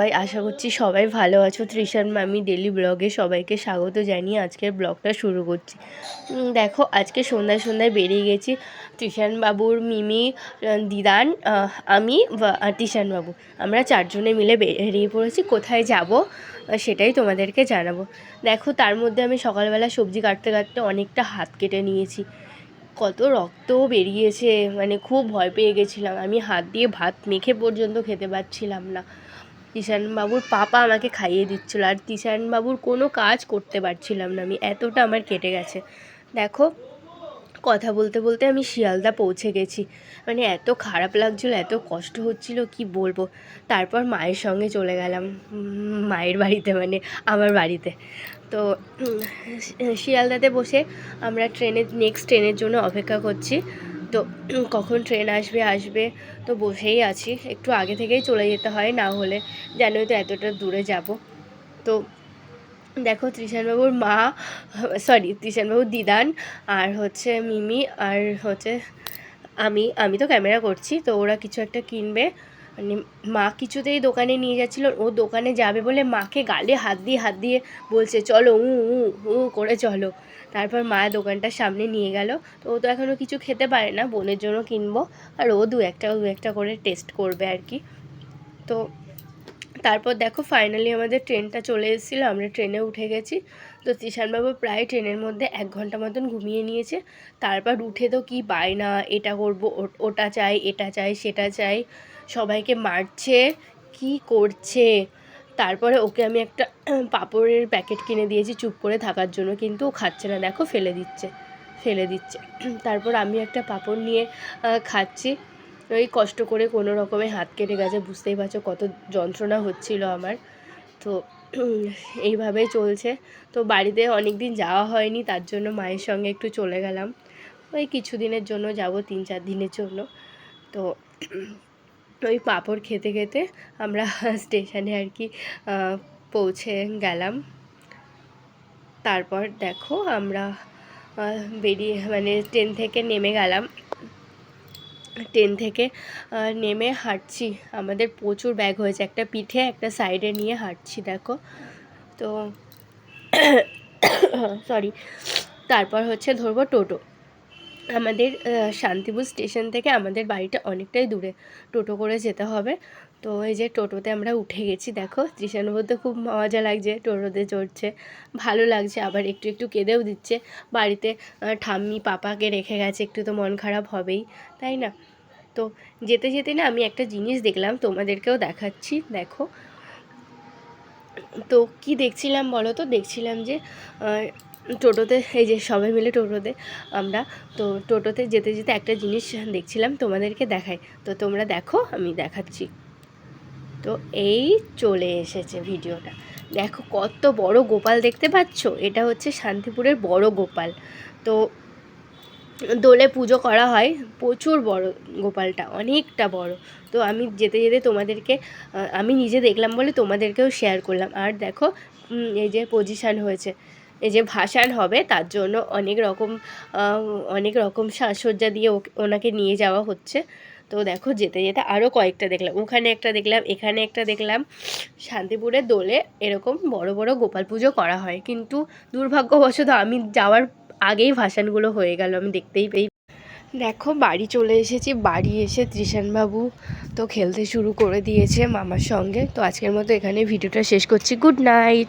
সবাই, আশা করছি সবাই ভালো আছো। ত্রিশান মামি ডেলি ব্লগে সবাইকে স্বাগত জানিয়ে আজকের ব্লগটা শুরু করছি। দেখো, আজকে সন্ধ্যায় সন্ধ্যায় বেরিয়ে গেছি ত্রিশান বাবুর, মিমি, দিদান আমি ত্রিশান বাবু। আমরা চারজনে মিলে বেরিয়ে পড়েছি, কোথায় যাব সেটাই তোমাদেরকে জানাব। দেখো, তার মধ্যে আমি সকালবেলা সবজি কাটতে কাটতে অনেকটা হাত কেটে নিয়েছি। কত রক্ত বেরিয়েছে মানে খুব ভয় পেয়ে গেছিলাম। আমি হাত দিয়ে ভাত মেখে পর্যন্ত খেতে পারছিলাম না। বাবুর পাপা আমাকে খাইয়ে দিচ্ছিল আর বাবুর কোনো কাজ করতে পারছিলাম না আমি, এতটা আমার কেটে গেছে। দেখো, কথা বলতে বলতে আমি শিয়ালদা পৌঁছে গেছি। মানে এত খারাপ লাগছিল, এত কষ্ট হচ্ছিল, কি বলব? তারপর মায়ের সঙ্গে চলে গেলাম মায়ের বাড়িতে মানে আমার বাড়িতে। তো শিয়ালদাতে বসে আমরা ট্রেনের নেক্সট ট্রেনের জন্য অপেক্ষা করছি। তো কখন ট্রেন আসবে আসবে তো বসেই আছি। একটু আগে থেকেই চলে যেতে হয়, না হলে জানোই তো এতটা দূরে যাব। তো দেখো ত্রিশানবাবুর মা সরি ত্রিশানবাবুর দিদান আর হচ্ছে মিমি আর হচ্ছে আমি আমি তো ক্যামেরা করছি, তো ওরা কিছু একটা কিনবে। মানে মা কিছুতেই দোকানে নিয়ে যাচ্ছিল, ও দোকানে যাবে বলে মাকে গালে হাত দিয়ে হাত দিয়ে বলছে, চলো, উ উ উ, করে চলো। তারপর মা দোকানটার সামনে নিয়ে গেল। তো ও তো এখনও কিছু খেতে পারে না, বোনের জন্য কিনবো। আর ও দু একটা দু একটা করে টেস্ট করবে আর কি। তো তারপর দেখো ফাইনালি আমাদের ট্রেনটা চলে এসেছিল, আমরা ট্রেনে উঠে গেছি। তো তিশানবাবু প্রায় ট্রেনের মধ্যে এক ঘণ্টা মতন ঘুমিয়ে নিয়েছে। তারপর উঠে তো কি না এটা করব ওটা চাই, এটা চাই, সেটা চাই, সবাইকে মারছে, কি করছে? তারপরে ওকে আমি একটা পাপড়ের প্যাকেট কিনে দিয়েছি চুপ করে থাকার জন্য, কিন্তু ও খাচ্ছে না, দেখো ফেলে দিচ্ছে ফেলে দিচ্ছে। তারপর আমি একটা পাপড় নিয়ে খাচ্ছি। ওই কষ্ট করে কোনো রকমে হাত কেটে গেছে, বুঝতেই পারছ কত যন্ত্রণা হচ্ছিল আমার। তো এইভাবেই চলছে। তো বাড়িতে অনেক দিন যাওয়া হয়নি, তার জন্য মায়ের সঙ্গে একটু চলে গেলাম। ওই কিছু দিনের জন্য যাব, তিন চার দিনের জন্য। তো ওই পাঁপড় খেতে খেতে আমরা স্টেশনে আর কি পৌঁছে গেলাম। তারপর দেখো আমরা বেরিয়ে মানে ট্রেন থেকে নেমে গেলাম। ট্রেন থেকে নেমে হাঁটছি। আমাদের প্রচুর ব্যাগ হয়েছে, একটা পিঠে, একটা সাইডে নিয়ে হাঁটছি, দেখো। তো সরি তারপর হচ্ছে ধরবো টোটো। আমাদের শান্তিপুর স্টেশন থেকে আমাদের বাড়িটা অনেকটাই দূরে। টোটো করে যেতে হবে। তো এই যে টোটোতে আমরা উঠে গেছি, দেখো। তৃষানুভূর তো খুব মজা লাগছে, টোটোতে চড়ছে। ভালো লাগছে, আবার একটু একটু কেঁদেও দিচ্ছে। বাড়িতে ঠাম্মি পাপাকে রেখে গেছে, একটু তো মন খারাপ হবেই, তাই না? তো যেতে যেতে না আমি একটা জিনিস দেখলাম, তোমাদেরকেও দেখাচ্ছি, দেখো। তো কি দেখছিলাম বলো তো? দেখছিলাম যে টোটোতে, এই যে সবাই মিলে টোটোতে আমরা, তো টোটোতে যেতে যেতে একটা জিনিস দেখছিলাম তোমাদেরকে দেখাই তো তোমরা দেখো, আমি দেখাচ্ছি। তো এই চলে এসেছে ভিডিওটা। দেখো কত বড় গোপাল দেখতে পাচ্ছ? এটা হচ্ছে শান্তিপুরের বড় গোপাল। তো দোলে পুজো করা হয়, প্রচুর বড় গোপালটা, অনেকটা বড়। তো আমি যেতে যেতে তোমাদেরকে আমি নিজে দেখলাম বলে তোমাদেরকেও শেয়ার করলাম। আর দেখো এই যে পজিশান হয়েছে। এই যে ভাসান হবে, তার জন্য অনেক রকম অনেক রকম সাজসজ্জা দিয়ে ওনাকে নিয়ে যাওয়া হচ্ছে। তো দেখো যেতে যেতে আরও কয়েকটা দেখলাম। ওখানে একটা দেখলাম, এখানে একটা দেখলাম। শান্তিপুরের দোলে এরকম বড় বড় গোপাল পুজো করা হয়। কিন্তু দুর্ভাগ্যবশত আমি যাওয়ার আগেই ভাসানগুলো হয়ে গেল, আমি দেখতেই পেই দেখো বাড়ি চলে এসেছি। বাড়ি এসে ত্রিশানবাবু তো খেলতে শুরু করে দিয়েছে মামার সঙ্গে। তো আজকের মতো এখানে ভিডিওটা শেষ করছি। Good night.